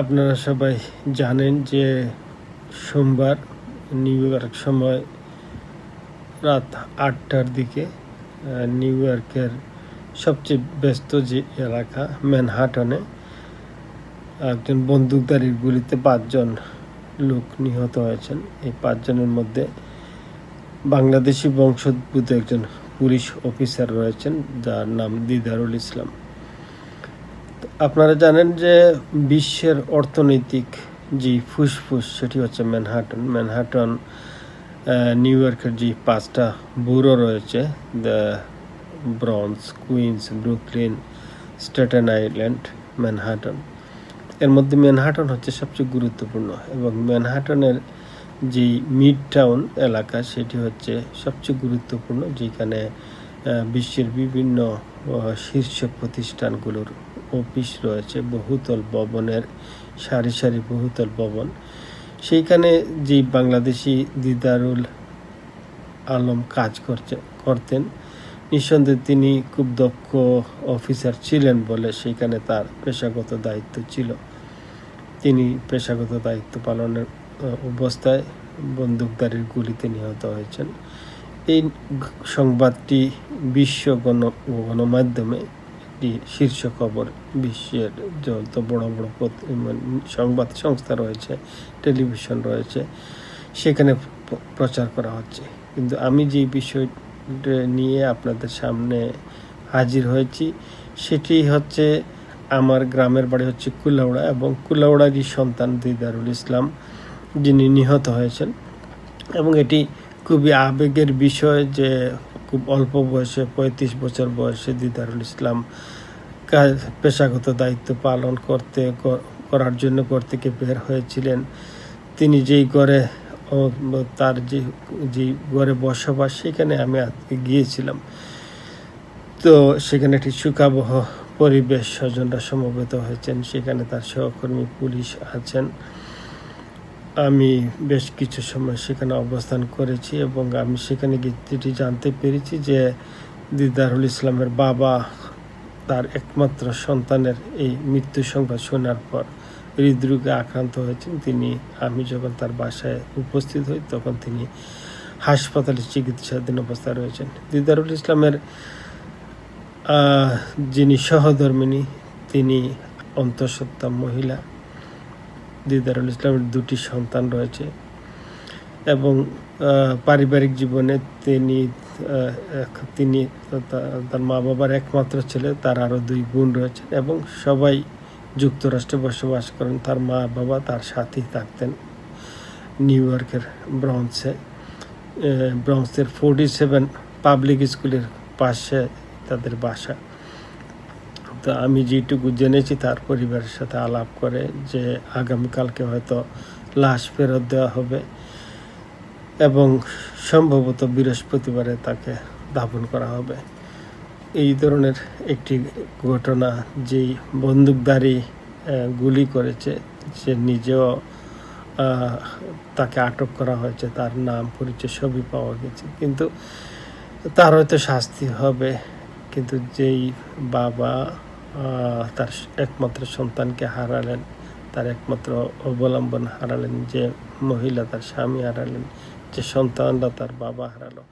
আপনারা সবাই জানেন যে সোমবার নিউ ইয়র্ক সময় রাত আটটার দিকে নিউ ইয়র্কের সবচেয়ে ব্যস্ত যে এলাকা ম্যানহাটনে একজন বন্দুকধারীর গুলিতে পাঁচজন লোক নিহত হয়েছেন। এই পাঁচজনের মধ্যে বাংলাদেশি বংশোদ্ভূত একজন পুলিশ অফিসার রয়েছেন, যার নাম দিদারুল ইসলাম। আপনারা জানেন যে বিশ্বের অর্থনৈতিক যে ফুসফুস, সেটি হচ্ছে ম্যানহাটন। ম্যানহাটন নিউ ইয়র্কের যে পাঁচটা ব্যুরো রয়েছে, the Bronx, Queens, Brooklyn Staten Island, Manhattan. এর মধ্যে ম্যানহাটন হচ্ছে সবচেয়ে গুরুত্বপূর্ণ এবং ম্যানহাটনের যে মিড টাউন এলাকা, সেটি হচ্ছে সবচেয়ে গুরুত্বপূর্ণ, যেখানে বিশ্বের বিভিন্ন শীর্ষ প্রতিষ্ঠানগুলোর অফিস রয়েছে, বহুতল ভবনের, সারি সারি বহুতল ভবন। সেইখানে যে বাংলাদেশি দিদারুল আলম কাজ করছে, করতেন, নিঃসন্দেহে তিনি খুব দক্ষ অফিসার ছিলেন বলে সেখানে তার পেশাগত দায়িত্ব ছিল। তিনি পেশাগত দায়িত্ব পালনের অবস্থায় বন্দুকধারীর গুলিতে নিহত হয়েছেন। এই সংবাদটি বিশ্ব গণ, গণমাধ্যমে একটি শীর্ষ খবর বিশ্বের যত বড় বড় মানে সংবাদ সংস্থা রয়েছে, টেলিভিশন রয়েছে, সেখানে প্রচার করা হচ্ছে। কিন্তু আমি যে বিষয়টা নিয়ে আপনাদের সামনে হাজির হয়েছি, সেটি হচ্ছে আমার গ্রামের বাড়ি হচ্ছে কুলাউড়া এবং কুলাউড়ারই সন্তান দিদারুল ইসলাম, যিনি নিহত হয়েছেন। এবং এটি খুবই আবেগের বিষয় যে খুব অল্প বয়সে, পঁয়ত্রিশ বছর বয়সে দিদারুল ইসলাম কাজ, পেশাগত দায়িত্ব পালন করতে করার জন্য ঘর থেকে বের হয়েছিলেন। তিনি যেই ঘরে তার যে যে ঘরে বসবাস, সেখানে আমি আজকে গিয়েছিলাম। তো সেখানে একটি সুখাবহ পরিবেশ স্বজনরা সমবেত হয়েছেন। সেখানে তার সহকর্মী পুলিশ আছেন। আমি বেশ কিছু সময় সেখানে অবস্থান করেছি এবং আমি সেখানে গিয়ে যেটি জানতে পেরেছি যে দিদারুল ইসলামের বাবা তার একমাত্র সন্তানের এই মৃত্যু সংবাদ শোনার পর হৃদরোগে আক্রান্ত হয়েছেন। তিনি, আমি যখন তার বাসায় উপস্থিত হই, তখন তিনি হাসপাতালে চিকিৎসাধীন অবস্থায় রয়েছেন। দিদারুল ইসলামের যিনি সহধর্মিনী, তিনি অন্তঃসত্ত্বা মহিলা। দিদারুল ইসলামের দুটি সন্তান রয়েছে এবং পারিবারিক জীবনে তিনি তিনি তার মা বাবার একমাত্র ছেলে, তার আরও দুই বোন রয়েছে এবং সবাই যুক্তরাষ্ট্রে বসবাস করেন। তার মা বাবা তার সাথেই থাকতেন নিউ ইয়র্কের ব্রঞ্চে ব্রঞ্চের ফোর্টি সেভেন পাবলিক স্কুলের পাশে তাদের বাসা। তো আমি যেটুকু জেনেছি তার পরিবারের সাথে আলাপ করে যে আগামীকালকে হয়তো লাশ ফেরত দেওয়া হবে এবং সম্ভবত বৃহস্পতিবারে তাকে দাফন করা হবে। এই ধরনের একটি ঘটনা যেই বন্দুকধারী গুলি করেছে, সে নিজেও তাকে আটক করা হয়েছে, তার নাম পরিচয় সবই পাওয়া গেছে। কিন্তু তার হয়তো শাস্তি হবে, কিন্তু যেই বাবা তার একমাত্র সন্তানকে হারালেন, তার একমাত্র অবলম্বন হারালেন যে মহিলা, তার স্বামী হারালেন, যে সন্তানরা তার বাবা হারালো।